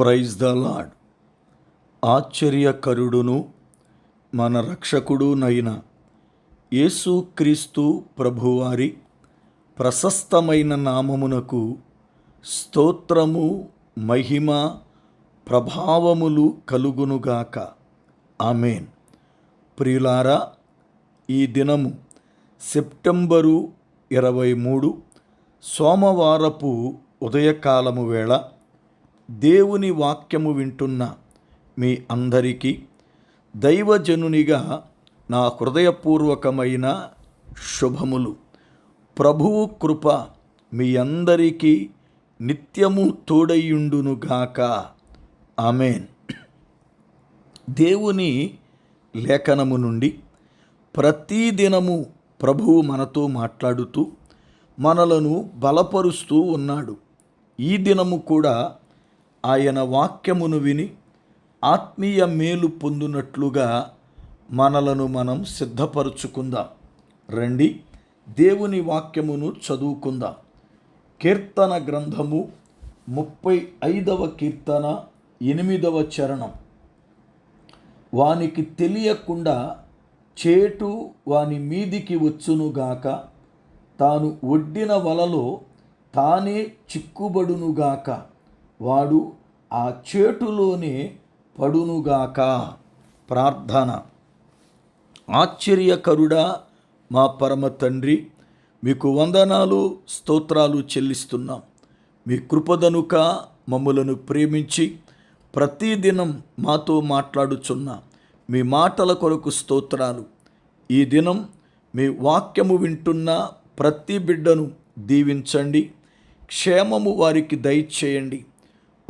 Praise the lord ఆశ్చర్యకరుడును మన రక్షకుడునైన యేసుక్రీస్తు ప్రభువారి ప్రశస్తమైన నామమునకు స్తోత్రము మహిమ ప్రభావములు కలుగునుగాక ఆమెన్. ప్రియులారా ఈ దినము సెప్టెంబరు ఇరవై మూడు సోమవారపు ఉదయకాలము వేళ దేవుని వాక్యము వింటున్న మీ అందరికీ దైవజనునిగా నా హృదయపూర్వకమైన శుభములు. ప్రభువు కృప మీ అందరికీ నిత్యము తోడయ్యుండునుగాక ఆమెన్. దేవుని లేఖనము నుండి ప్రతిదినము ప్రభువు మనతో మాట్లాడుతూ మనలను బలపరుస్తూ ఉన్నాడు. ఈ దినము కూడా ఆయన వాక్యమును విని ఆత్మీయ మేలు పొందునట్లుగా మనలను మనం సిద్ధపరుచుకుందాం. రండి దేవుని వాక్యమును చదువుకుందాం. కీర్తన గ్రంథము ముప్పై ఐదవ కీర్తన ఎనిమిదవ చరణం. వానికి తెలియకుండా చేటు వాని మీదికి వచ్చునుగాక తాను ఒడ్డిన వలలో తానే చిక్కుబడునుగాక వాడు ఆ చేటులోనే పడునుగాక ప్రార్థన. ఆశ్చర్యకరుడా మా పరమ తండ్రి మీకు వందనాలు స్తోత్రాలు చెల్లిస్తున్నాం. మీ కృపదనుక మమ్ములను ప్రేమించి ప్రతిదినం మాతో మాట్లాడుచున్న మీ మాటల కొరకు స్తోత్రాలు. ఈ దినం మీ వాక్యము వింటున్న ప్రతి బిడ్డను దీవించండి. క్షేమము వారికి దయచేయండి.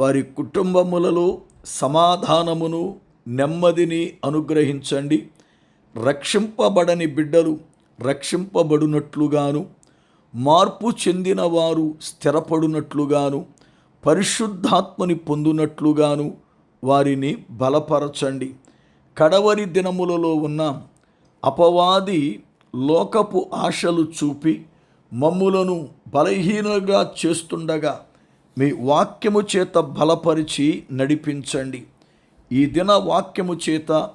వారి కుటుంబములలో సమాధానమును నెమ్మదిని అనుగ్రహించండి. రక్షింపబడని బిడ్డలు రక్షింపబడునట్లుగాను మార్పు చెందిన వారు స్థిరపడునట్లుగాను పరిశుద్ధాత్మని పొందునట్లుగాను వారిని బలపరచండి. కడవరి దినములలో ఉన్న అపవాది లోకపు ఆశలు చూపి మమ్ములను బలహీనంగా చేస్తుండగా మీ వాక్యము చేత బలపరిచి నడిపించండి. ఈ దిన వాక్యము చేత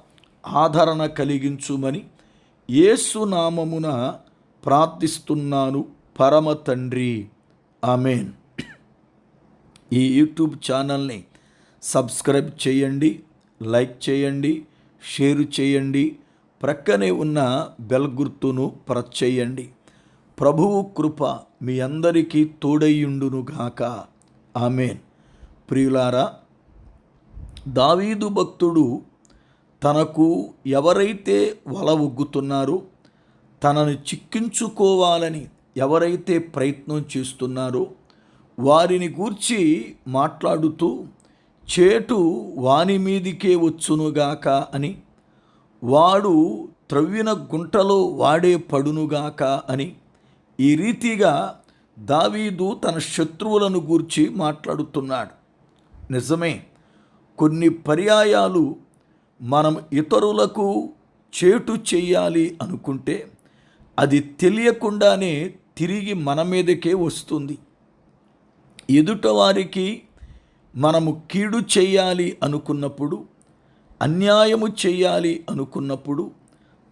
ఆదరణ కలిగించుమని ఏసునామమున ప్రార్థిస్తున్నాను. పరమ తండ్రి. ఆమెన్. ఈ యూట్యూబ్ ఛానల్ని సబ్స్క్రైబ్ చేయండి లైక్ చేయండి షేర్ చేయండి ప్రక్కనే ఉన్న బెల్ గుర్తును ప్రచ్ చేయండి. ప్రభువు కృప మీ అందరికీ తోడయ్యుండునుగాక ఆమెన్. ప్రియులారా దావీదు భక్తుడు తనకు ఎవరైతే వల ఒగ్గుతున్నారో తనను చిక్కించుకోవాలని ఎవరైతే ప్రయత్నం చేస్తున్నారో వారిని గూర్చి మాట్లాడుతూ చేటు వాని మీదికే వచ్చునుగాక అని వాడు త్రవ్విన గుంటలో వాడే పడునుగాక అని ఈ రీతిగా దావీదు తన శత్రువులను గూర్చి మాట్లాడుతున్నాడు. నిజమే కొన్ని పర్యాయాలు మనం ఇతరులకు చేటు చేయాలి అనుకుంటే అది తెలియకుండానే తిరిగి మన మీదకే వస్తుంది. ఎదుటవారికి మనము కీడు చేయాలి అనుకున్నప్పుడు అన్యాయము చేయాలి అనుకున్నప్పుడు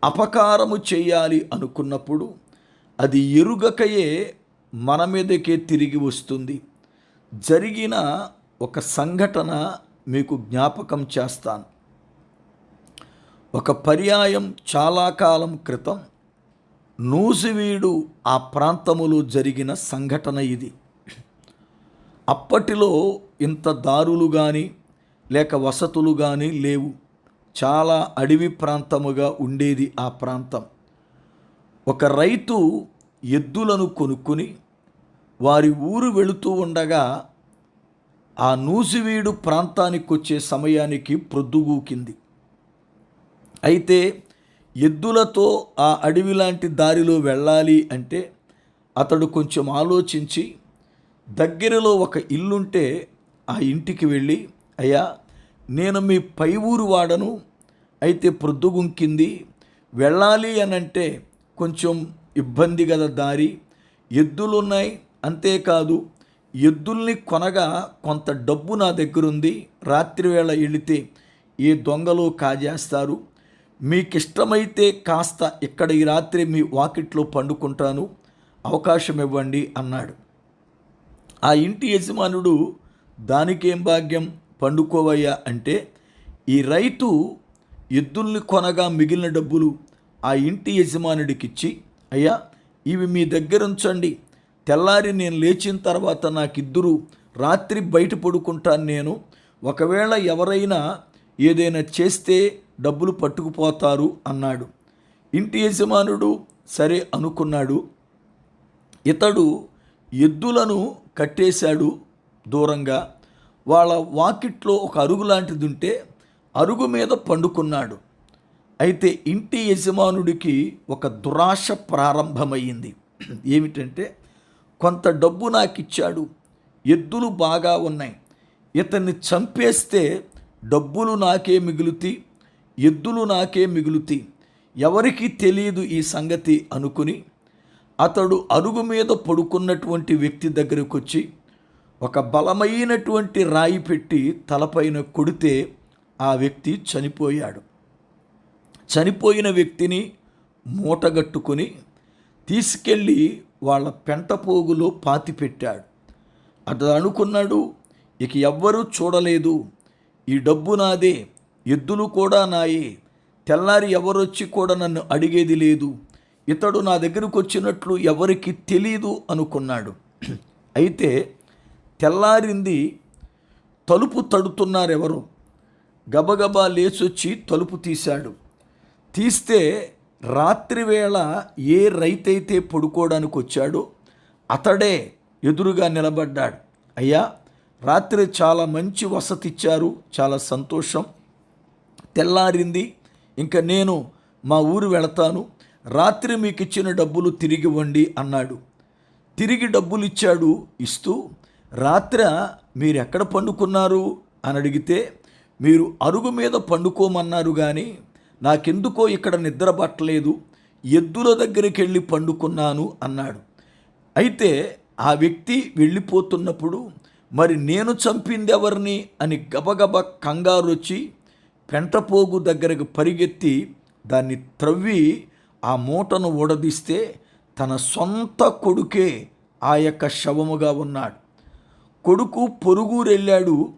అపకారము చేయాలి అనుకున్నప్పుడు అది ఎరుగకయే మన మీదకే తిరిగి వస్తుంది. జరిగిన ఒక సంఘటన మీకు జ్ఞాపకం చేస్తాను. ఒక పర్యాయం చాలా కాలం క్రితం నూజివీడు ఆ ప్రాంతములో జరిగిన సంఘటన ఇది. అప్పటిలో ఇంత దారులు కానీ లేక వసతులు కానీ లేవు. చాలా అడవి ప్రాంతముగా ఉండేది ఆ ప్రాంతం. ఒక రైతు ఎద్దులను కొనుక్కుని వారి ఊరు వెళుతూ ఉండగా ఆ నూసివీడు ప్రాంతానికి వచ్చే సమయానికి ప్రొద్దుగూకింది. అయితే ఎద్దులతో ఆ అడవి లాంటి దారిలో వెళ్ళాలి అంటే అతడు కొంచెం ఆలోచించి దగ్గరలో ఒక ఇల్లుంటే ఆ ఇంటికి వెళ్ళి అయ్యా నేను మీ పై ఊరు వాడను. అయితే ప్రొద్దుగుంకింది. వెళ్ళాలి అనంటే కొంచెం ఇబ్బంది గల దారి. ఎద్దులున్నాయి. అంతేకాదు ఎద్దుల్ని కొనగా కొంత డబ్బు నా దగ్గరుంది రాత్రివేళ వెళితే ఏ దొంగలు కాజేస్తారు. మీకిష్టమైతే కాస్త ఇక్కడ ఈ రాత్రి మీ వాకిట్లో పండుకుంటాను అవకాశం ఇవ్వండి అన్నాడు. ఆ ఇంటి యజమానుడు దానికేం భాగ్యం? పండుకోవయ్యా అంటే ఈ రైతు ఎద్దుల్ని కొనగా మిగిలిన డబ్బులు ఆ ఇంటి యజమానుడికిచ్చి అయ్యా ఇవి మీ దగ్గర ఉంచండి తెల్లారి నేను లేచిన తర్వాత నాకు ఇద్దరు రాత్రి బయట పడుకుంటాను నేను. ఒకవేళ ఎవరైనా ఏదైనా చేస్తే డబ్బులు పట్టుకుపోతారు అన్నాడు. ఇంటి యజమానుడు సరే అనుకున్నాడు. ఇతడు ఎద్దులను కట్టేశాడు దూరంగా. వాళ్ళ వాకిట్లో ఒక అరుగు లాంటిది ఉంటే అరుగు మీద పండుకున్నాడు. అయితే ఇంటి యజమానుడికి ఒక దురాశ ప్రారంభమయ్యింది ఏమిటంటే కొంత డబ్బు నాకు ఇచ్చాడు ఎద్దులు బాగా ఉన్నాయి. ఇతన్ని చంపేస్తే డబ్బులు నాకే మిగులుతి ఎద్దులు నాకే మిగులుతి. ఎవరికి తెలియదు ఈ సంగతి అనుకుని అతడు అరుగు మీద పడుకున్నటువంటి వ్యక్తి దగ్గరకు వచ్చి ఒక బలమైనటువంటి రాయి పెట్టి తలపైన కొడితే ఆ వ్యక్తి చనిపోయాడు. చనిపోయిన వ్యక్తిని మూటగట్టుకొని తీసుకెళ్ళి వాళ్ళ పెంటపోగులో పాతి పెట్టాడు అతడు అనుకున్నాడు ఇక ఎవ్వరూ చూడలేదు. ఈ డబ్బు నాదే ఎద్దులు కూడా నాయే. తెల్లారి ఎవరొచ్చి కూడా నన్ను అడిగేది లేదు. ఇతడు నా దగ్గరకు వచ్చినట్లు ఎవరికి తెలీదు అనుకున్నాడు. అయితే తెల్లారింది తలుపు తడుతున్నారు ఎవరు. గబగబా లేచొచ్చి తలుపు తీశాడు. తీస్తే రాత్రివేళ ఏ రైతైతే పడుకోవడానికి వచ్చాడో అతడే ఎదురుగా నిలబడ్డాడు. అయ్యా రాత్రి చాలా మంచి వసతి ఇచ్చారు చాలా సంతోషం. తెల్లారింది ఇంకా నేను మా ఊరు వెళతాను. రాత్రి మీకు ఇచ్చిన డబ్బులు తిరిగి ఇవ్వండి అన్నాడు. తిరిగి డబ్బులు ఇచ్చాడు ఇస్తూ రాత్ర మీరు ఎక్కడ పండుకున్నారు? అని అడిగితే మీరు అరుగు మీద పండుకోమన్నారు కానీ నాకెందుకో ఇక్కడ నిద్ర పట్టలేదు ఎద్దుల దగ్గరికి వెళ్ళి పండుకున్నాను అన్నాడు. అయితే ఆ వ్యక్తి వెళ్ళిపోతున్నప్పుడు మరి నేను చంపింది ఎవరిని అని గబగబ కంగారు వచ్చి పెంటపోగు దగ్గరకు పరిగెత్తి దాన్ని త్రవ్వి ఆ మూటను ఊడదీస్తే తన సొంత కొడుకే ఆ యొక్క శవముగా ఉన్నాడు. కొడుకు పొరుగురెళ్ళాడు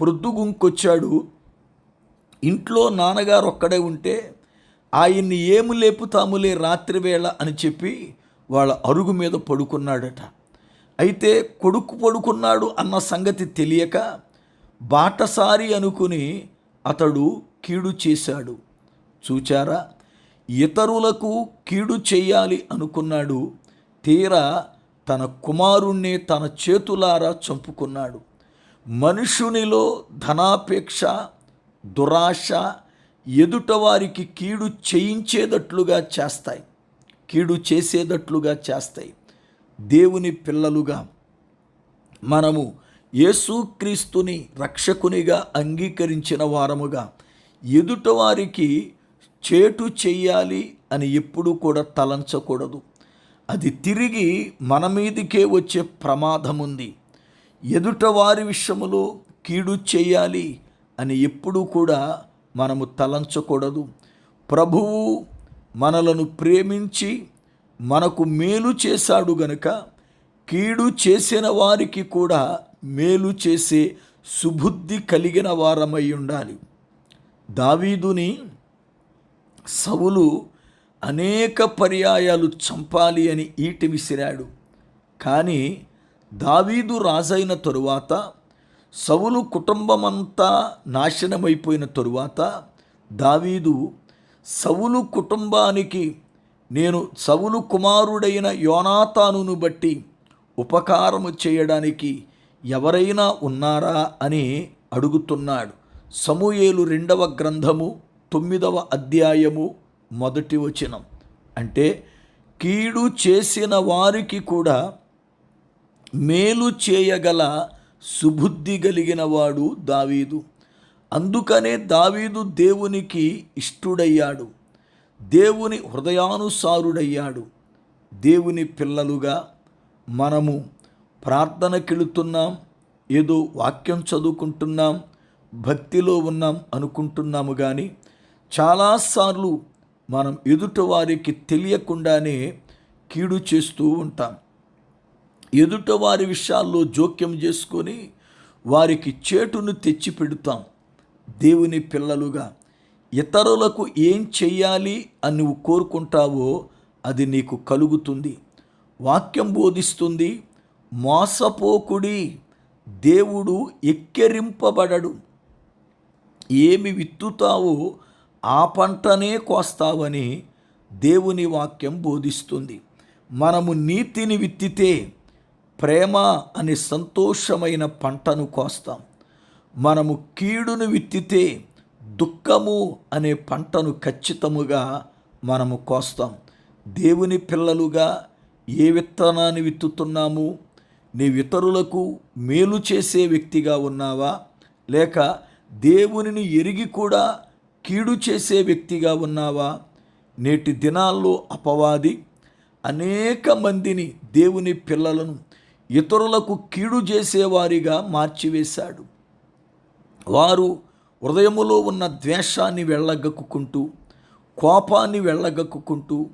పొద్దుగుంకొచ్చాడు ఇంట్లో నాన్నగారు ఒక్కడే ఉంటే ఆయన్ని ఏమి లేపుతాములే రాత్రివేళ అని చెప్పి వాళ్ళ అరుగు మీద పడుకున్నాడట. అయితే కొడుకు పడుకున్నాడు అన్న సంగతి తెలియక బాటసారి అనుకుని అతడు కీడు చేశాడు. చూచారా? ఇతరులకు కీడు చేయాలి అనుకున్నాడు. తీరా తన కుమారుణ్ణి తన చేతులారా చంపుకున్నాడు. మనుషునిలో ధనాపేక్ష దురాశ ఎదుటవారికి కీడు చేయించేటట్లుగా చేస్తాయి. కీడు చేసేటట్లుగా చేస్తాయి. దేవుని పిల్లలుగా మనము యేసుక్రీస్తుని రక్షకునిగా అంగీకరించిన వారముగా ఎదుటవారికి చేటు చెయ్యాలి అని ఎప్పుడూ కూడా తలంచకూడదు. అది తిరిగి మన మీదికే వచ్చే ప్రమాదం ఉంది ఎదుటవారి విషయములో కీడు చేయాలి అని ఎప్పుడూ కూడా మనము తలంచకూడదు. ప్రభువు మనలను ప్రేమించి మనకు మేలు చేశాడు గనుక కీడు చేసిన వారికి కూడా మేలు చేసే సుబుద్ధి కలిగిన వారమై ఉండాలి. దావీదుని సవులు అనేక పర్యాయాలు చంపాలి అని ఈటి విసిరాడు. కానీ దావీదు రాజైన తరువాత సవులు కుటుంబమంతా నాశనమైపోయిన తరువాత దావీదు సవులు కుటుంబానికి నేను సవులు కుమారుడైన యోనాతానును బట్టి ఉపకారము చేయడానికి ఎవరైనా ఉన్నారా? అని అడుగుతున్నాడు. సమూయేలు రెండవ గ్రంథము తొమ్మిదవ అధ్యాయము మొదటి వచనం. అంటే కీడు చేసిన వారికి కూడా మేలు చేయగల సుబుద్ధి కలిగిన వాడు దావీదు. అందుకనే దావీదు దేవునికి ఇష్టుడయ్యాడు. దేవుని హృదయానుసారుడయ్యాడు. దేవుని పిల్లలుగా మనము ప్రార్థనకెళుతున్నాం ఏదో వాక్యం చదువుకుంటున్నాం భక్తిలో ఉన్నాం అనుకుంటున్నాము కానీ చాలాసార్లు మనం ఎదుటివారికి తెలియకుండానే కీడు చేస్తూ ఉంటాం. ఎదుట వారి విషయాల్లో జోక్యం చేసుకొని వారికి చేటును తెచ్చి పెడతాం. దేవుని పిల్లలుగా ఇతరులకు ఏం చెయ్యాలి అని నువ్వు కోరుకుంటావో అది నీకు కలుగుతుంది. వాక్యం బోధిస్తుంది మోసపోకుడి దేవుడు ఎక్కెరింపబడడు. ఏమి విత్తుతావో ఆ పంటనే కోస్తావని దేవుని వాక్యం బోధిస్తుంది. మనము నీతిని విత్తితే ప్రేమ అనే సంతోషమైన పంటను కోస్తాం. మనము కీడును విత్తితే దుఃఖము అనే పంటను ఖచ్చితముగా మనము కోస్తాం. దేవుని పిల్లలుగా ఏ విత్తనాన్ని విత్తుతున్నాము? నీ ఇతరులకు మేలు చేసే వ్యక్తిగా ఉన్నావా? లేక దేవునిని ఎరిగి కూడా కీడు చేసే వ్యక్తిగా ఉన్నావా? నేటి దినాల్లో అపవాది అనేక మందిని దేవుని పిల్లలను ఇతరులకు కీడు చేసేవారిగా మార్చివేశాడు. వారు హృదయములో ఉన్న ద్వేషాన్ని వెళ్ళగక్కుకుంటూ కోపాన్ని వెళ్ళగక్కుకుంటూ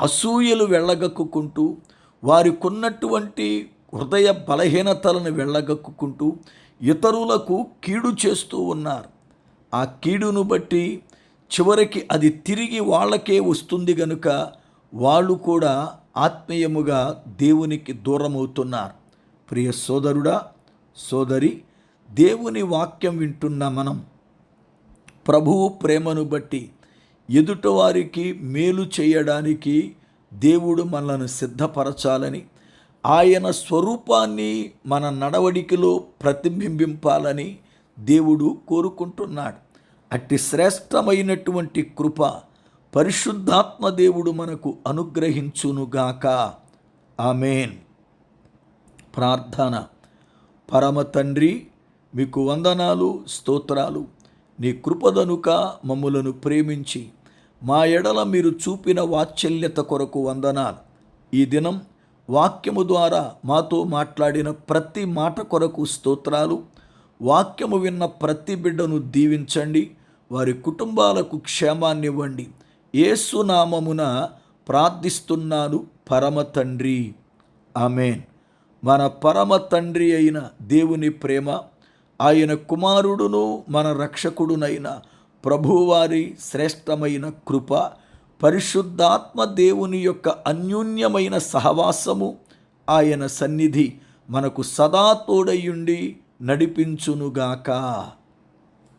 అసూయలు వెళ్ళగక్కుకుంటూ వారికున్నటువంటి హృదయ బలహీనతలను వెళ్ళగక్కుకుంటూ ఇతరులకు కీడు చేస్తూ ఉన్నారు. ఆ కీడును బట్టి చివరికి అది తిరిగి వాళ్ళకే వస్తుంది గనుక వాళ్ళు కూడా ఆత్మీయముగా దేవునికి దూరమవుతున్నారు. ప్రియ సోదరుడా సోదరి దేవుని వాక్యం వింటున్న మనం ప్రభువు ప్రేమను బట్టి ఎదుటవారికి మేలు చేయడానికి దేవుడు మనల్ని సిద్ధపరచాలని ఆయన స్వరూపాన్ని మన నడవడికలో ప్రతిబింబింపాలని దేవుడు కోరుకుంటున్నాడు. అట్టి శ్రేష్టమైనటువంటి కృప పరిశుద్ధాత్మ దేవుడు మనకు అనుగ్రహించునుగాక. ఆమెన్. ప్రార్థన. పరమ తండ్రి మీకు వందనాలు స్తోత్రాలు. నీ కృపదనుక మమ్ములను ప్రేమించి మా ఎడల మీరు చూపిన వాత్సల్యత కొరకు వందనాలు. ఈ దినం వాక్యము ద్వారా మాతో మాట్లాడిన ప్రతి మాట కొరకు స్తోత్రాలు. వాక్యము విన్న ప్రతి బిడ్డను దీవించండి. వారి కుటుంబాలకు క్షేమాన్నివ్వండి ఏసునామమున ప్రార్థిస్తున్నాను పరమ తండ్రి ఆమెన్. మన పరమ తండ్రి అయిన దేవుని ప్రేమ ఆయన కుమారుడును మన రక్షకుడునైన ప్రభువారి శ్రేష్టమైన కృప పరిశుద్ధాత్మ దేవుని యొక్క అన్యోన్యమైన సహవాసము ఆయన సన్నిధి మనకు సదా తోడయుండి నడిపించునుగాక.